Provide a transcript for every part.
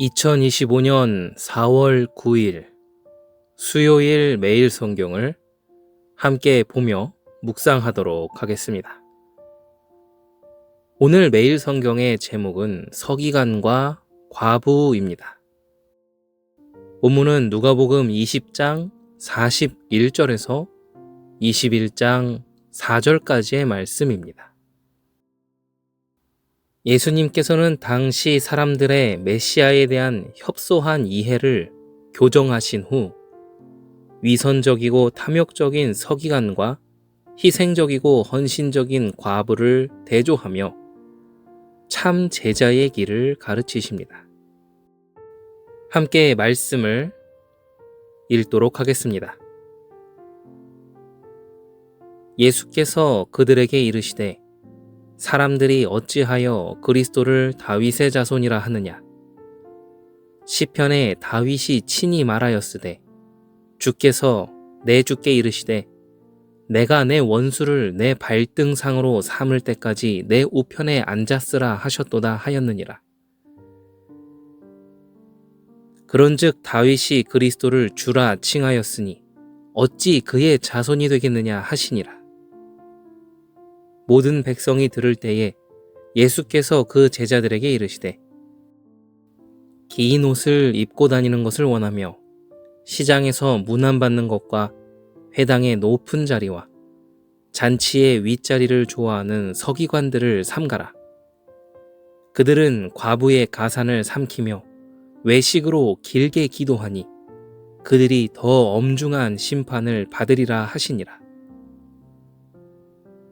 2025년 4월 9일 수요일 매일 성경을 함께 보며 묵상하도록 하겠습니다. 오늘 매일 성경의 제목은 서기관과 과부입니다. 본문은 누가복음 20장 41절에서 21장 4절까지의 말씀입니다. 예수님께서는 당시 사람들의 메시아에 대한 협소한 이해를 교정하신 후 위선적이고 탐욕적인 서기관과 희생적이고 헌신적인 과부를 대조하며 참 제자의 길을 가르치십니다. 함께 말씀을 읽도록 하겠습니다. 예수께서 그들에게 이르시되 사람들이 어찌하여 그리스도를 다윗의 자손이라 하느냐? 시편에 다윗이 친히 말하였으되 주께서 내 주께 이르시되 내가 내 원수를 내 발등상으로 삼을 때까지 내 우편에 앉았으라 하셨도다 하였느니라. 그런즉 다윗이 그리스도를 주라 칭하였으니 어찌 그의 자손이 되겠느냐 하시니라 모든 백성이 들을 때에 예수께서 그 제자들에게 이르시되 긴 옷을 입고 다니는 것을 원하며 시장에서 문안받는 것과 회당의 높은 자리와 잔치의 윗자리를 좋아하는 서기관들을 삼가라. 그들은 과부의 가산을 삼키며 외식으로 길게 기도하니 그들이 더 엄중한 심판을 받으리라 하시니라.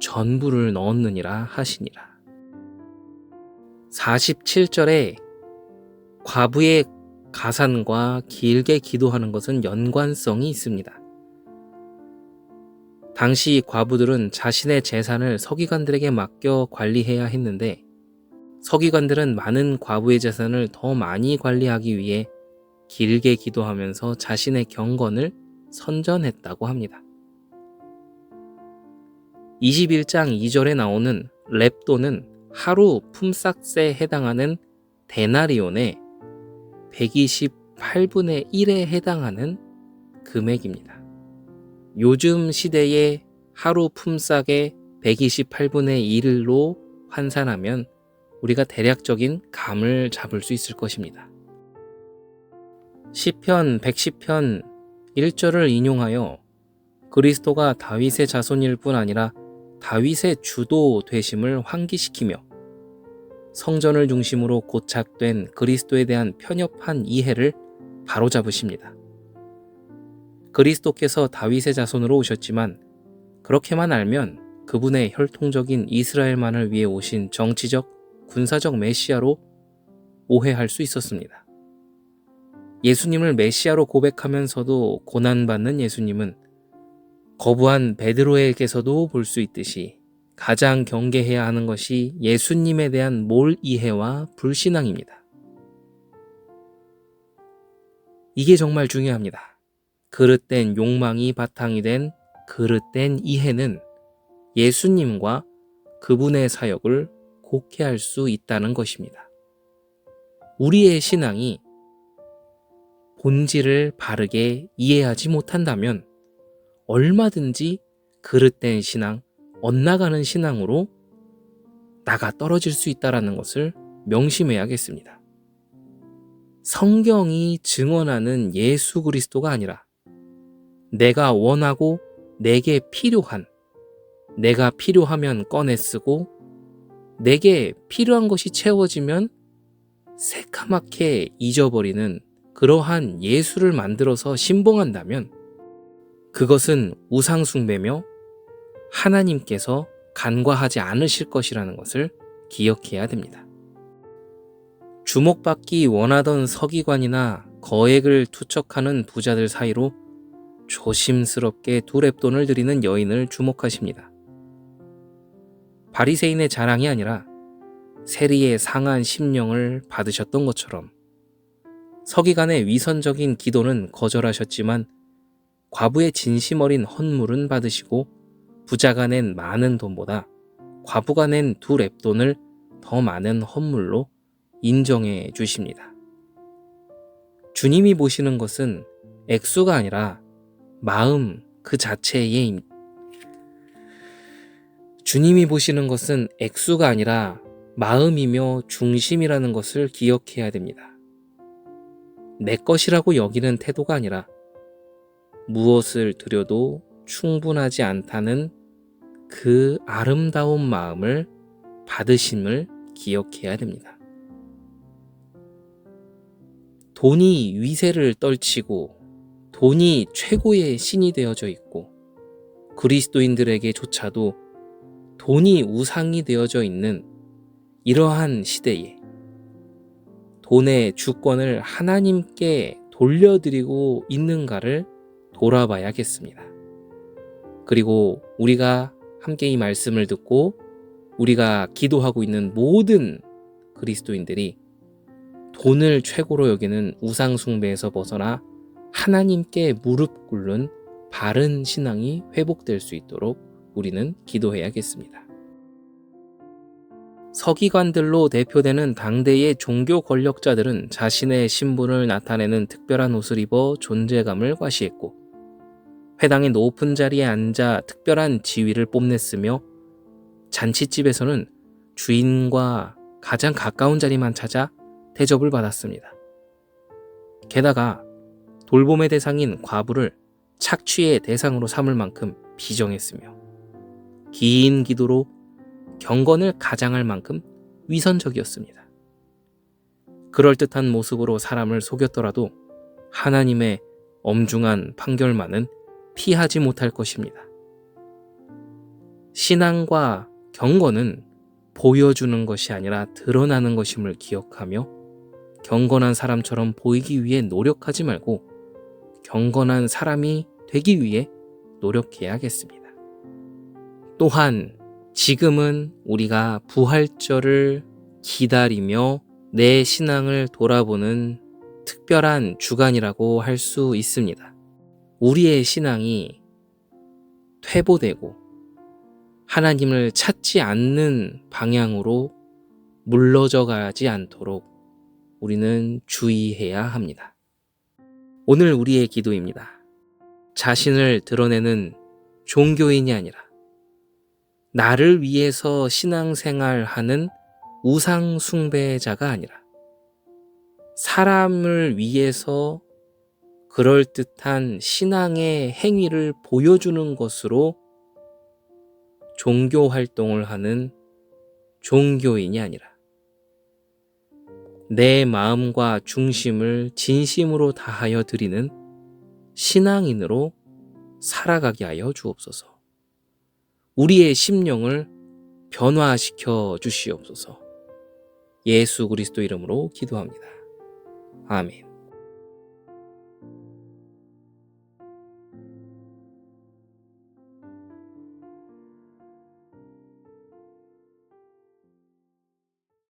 전부를 넣었느니라 하시니라. 47절에 과부의 가산과 길게 기도하는 것은 연관성이 있습니다. 당시 과부들은 자신의 재산을 서기관들에게 맡겨 관리해야 했는데 서기관들은 많은 과부의 재산을 더 많이 관리하기 위해 길게 기도하면서 자신의 경건을 선전했다고 합니다. 21장 2절에 나오는 랩도는 하루 품삯에 해당하는 데나리온의 128분의 1에 해당하는 금액입니다. 요즘 시대의 하루 품삯의 128분의 1로 환산하면 우리가 대략적인 감을 잡을 수 있을 것입니다. 시편 110편 1절을 인용하여 그리스도가 다윗의 자손일 뿐 아니라 다윗의 주도 되심을 환기시키며 성전을 중심으로 고착된 그리스도에 대한 편협한 이해를 바로잡으십니다. 그리스도께서 다윗의 자손으로 오셨지만 그렇게만 알면 그분의 혈통적인 이스라엘만을 위해 오신 정치적, 군사적 메시아로 오해할 수 있었습니다. 예수님을 메시아로 고백하면서도 고난받는 예수님은 거부한 베드로에게서도 볼 수 있듯이 가장 경계해야 하는 것이 예수님에 대한 몰 이해와 불신앙입니다. 이게 정말 중요합니다. 그릇된 욕망이 바탕이 된 그릇된 이해는 예수님과 그분의 사역을 곡해할 수 있다는 것입니다. 우리의 신앙이 본질을 바르게 이해하지 못한다면 얼마든지 그릇된 신앙, 엇나가는 신앙으로 나가 떨어질 수 있다라는 것을 명심해야겠습니다. 성경이 증언하는 예수 그리스도가 아니라 내가 원하고 내게 필요한 내가 필요하면 꺼내 쓰고 내게 필요한 것이 채워지면 새카맣게 잊어버리는 그러한 예수를 만들어서 신봉한다면 그것은 우상숭배며 하나님께서 간과하지 않으실 것이라는 것을 기억해야 됩니다. 주목받기 원하던 서기관이나 거액을 투척하는 부자들 사이로 조심스럽게 두 랩돈을 드리는 여인을 주목하십니다. 바리새인의 자랑이 아니라 세리의 상한 심령을 받으셨던 것처럼 서기관의 위선적인 기도는 거절하셨지만 과부의 진심 어린 헌물은 받으시고 부자가 낸 많은 돈보다 과부가 낸 두 랩돈을 더 많은 헌물로 인정해 주십니다. 주님이 보시는 것은 액수가 아니라 마음 그 자체의 주님이 보시는 것은 액수가 아니라 마음이며 중심이라는 것을 기억해야 됩니다. 내 것이라고 여기는 태도가 아니라 무엇을 드려도 충분하지 않다는 그 아름다운 마음을 받으심을 기억해야 됩니다. 돈이 위세를 떨치고 돈이 최고의 신이 되어져 있고 그리스도인들에게조차도 돈이 우상이 되어져 있는 이러한 시대에 돈의 주권을 하나님께 돌려드리고 있는가를 돌아봐야겠습니다. 그리고 우리가 함께 이 말씀을 듣고 우리가 기도하고 있는 모든 그리스도인들이 돈을 최고로 여기는 우상숭배에서 벗어나 하나님께 무릎 꿇는 바른 신앙이 회복될 수 있도록 우리는 기도해야겠습니다. 서기관들로 대표되는 당대의 종교 권력자들은 자신의 신분을 나타내는 특별한 옷을 입어 존재감을 과시했고, 회당의 높은 자리에 앉아 특별한 지위를 뽐냈으며, 잔치집에서는 주인과 가장 가까운 자리만 찾아 대접을 받았습니다. 게다가 돌봄의 대상인 과부를 착취의 대상으로 삼을 만큼 비정했으며 긴 기도로 경건을 가장할 만큼 위선적이었습니다. 그럴듯한 모습으로 사람을 속였더라도 하나님의 엄중한 판결만은 피하지 못할 것입니다. 신앙과 경건은 보여주는 것이 아니라 드러나는 것임을 기억하며 경건한 사람처럼 보이기 위해 노력하지 말고 경건한 사람이 되기 위해 노력해야겠습니다. 또한 지금은 우리가 부활절을 기다리며 내 신앙을 돌아보는 특별한 주간이라고 할 수 있습니다. 우리의 신앙이 퇴보되고 하나님을 찾지 않는 방향으로 물러져 가지 않도록 우리는 주의해야 합니다. 오늘 우리의 기도입니다. 자신을 드러내는 종교인이 아니라 나를 위해서 신앙생활하는 우상숭배자가 아니라 사람을 위해서 그럴듯한 신앙의 행위를 보여주는 것으로 종교 활동을 하는 종교인이 아니라 내 마음과 중심을 진심으로 다하여 드리는 신앙인으로 살아가게 하여 주옵소서. 우리의 심령을 변화시켜 주시옵소서. 예수 그리스도 이름으로 기도합니다. 아멘.